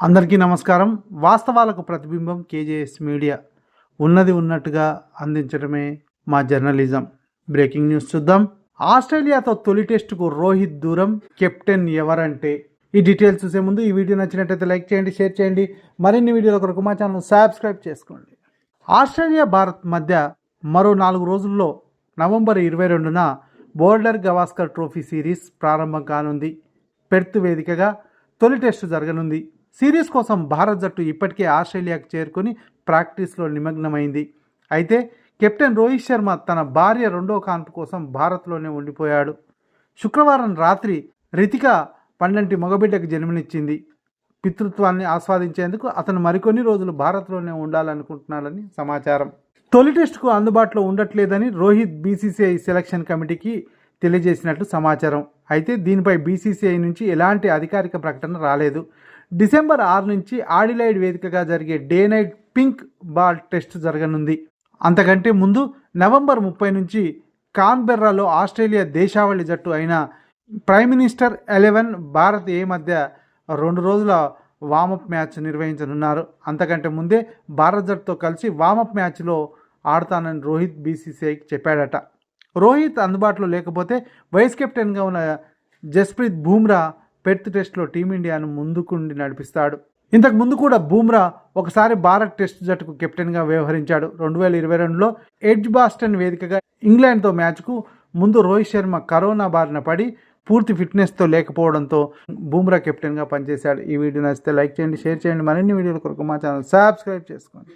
అందరికీ నమస్కారం. వాస్తవాలకు ప్రతిబింబం కేజేఎస్ మీడియా. ఉన్నది ఉన్నట్టుగా అందించడమే మా జర్నలిజం. బ్రేకింగ్ న్యూస్ చూద్దాం. ఆస్ట్రేలియాతో తొలి టెస్టుకు రోహిత్ దూరం కెప్టెన్ ఎవరంటే? ఈ డీటెయిల్స్ చూసే ముందు ఈ వీడియో నచ్చినట్టయితే లైక్ చేయండి షేర్ చేయండి. మరిన్ని వీడియోల కొరకు మా ఛానల్ సబ్స్క్రైబ్ చేసుకోండి. ఆస్ట్రేలియా భారత్ మధ్య మరో నాలుగు రోజుల్లో నవంబర్ ఇరవై రెండున బోర్డర్ గవాస్కర్ ట్రోఫీ సిరీస్ ప్రారంభం కానుంది. పెర్త్ వేదికగా తొలి టెస్టు జరగనుంది. సిరీస్ కోసం భారత్ జట్టు ఇప్పటికే ఆస్ట్రేలియాకు చేరుకొని ప్రాక్టీస్లో నిమగ్నమైంది. అయితే కెప్టెన్ రోహిత్ శర్మ తన భార్య రెండో కాన్పు కోసం భారత్లోనే ఉండిపోయాడు. శుక్రవారం రాత్రి రితిక పండంటి మగబిడ్డకు జన్మనిచ్చింది. పితృత్వాన్ని ఆస్వాదించేందుకు అతను మరికొన్ని రోజులు భారత్లోనే ఉండాలనుకుంటున్నాడని సమాచారం. తొలి టెస్టుకు అందుబాటులో ఉండట్లేదని రోహిత్ బీసీసీఐ సెలక్షన్ కమిటీకి తెలియజేసినట్లు సమాచారం. అయితే దీనిపై బీసీసీఐ నుంచి ఎలాంటి అధికారిక ప్రకటన రాలేదు. డిసెంబర్ ఆరు నుంచి ఆడిలైడ్ వేదికగా జరిగే day night pink ball test జరగనుంది. అంతకంటే ముందు నవంబర్ ముప్పై నుంచి కాన్బెర్రాలో ఆస్ట్రేలియా దేశావళి జట్టు అయిన prime minister eleven Bharat A మధ్య రెండు రోజుల వామప్ మ్యాచ్ నిర్వహించనున్నారు. అంతకంటే ముందే భారత్ జట్టుతో కలిసి వామప్ మ్యాచ్లో ఆడతానని రోహిత్ బీసీసీఐకి చెప్పాడట. రోహిత్ అందుబాటులో లేకపోతే వైస్ కెప్టెన్గా ఉన్న జస్ప్రీత్ బూమ్రా పెర్త్ టెస్ట్లో టీమిండియాను ముందుకుండి నడిపిస్తాడు. ఇంతకు ముందు కూడా బూమ్రా ఒకసారి భారత్ టెస్ట్ జట్టుకు కెప్టెన్గా వ్యవహరించాడు. రెండు వేల ఇరవై రెండులో ఎడ్జ్ బాస్టన్ వేదికగా ఇంగ్లాండ్తో మ్యాచ్కు ముందు రోహిత్ శర్మ కరోనా బారిన పడి పూర్తి ఫిట్నెస్తో లేకపోవడంతో బూమ్రా కెప్టెన్గా పనిచేశాడు. ఈ వీడియో నచ్చితే లైక్ చేయండి షేర్ చేయండి. మరిన్ని వీడియోల కొరకు మా ఛానల్ సబ్స్క్రైబ్ చేసుకోండి.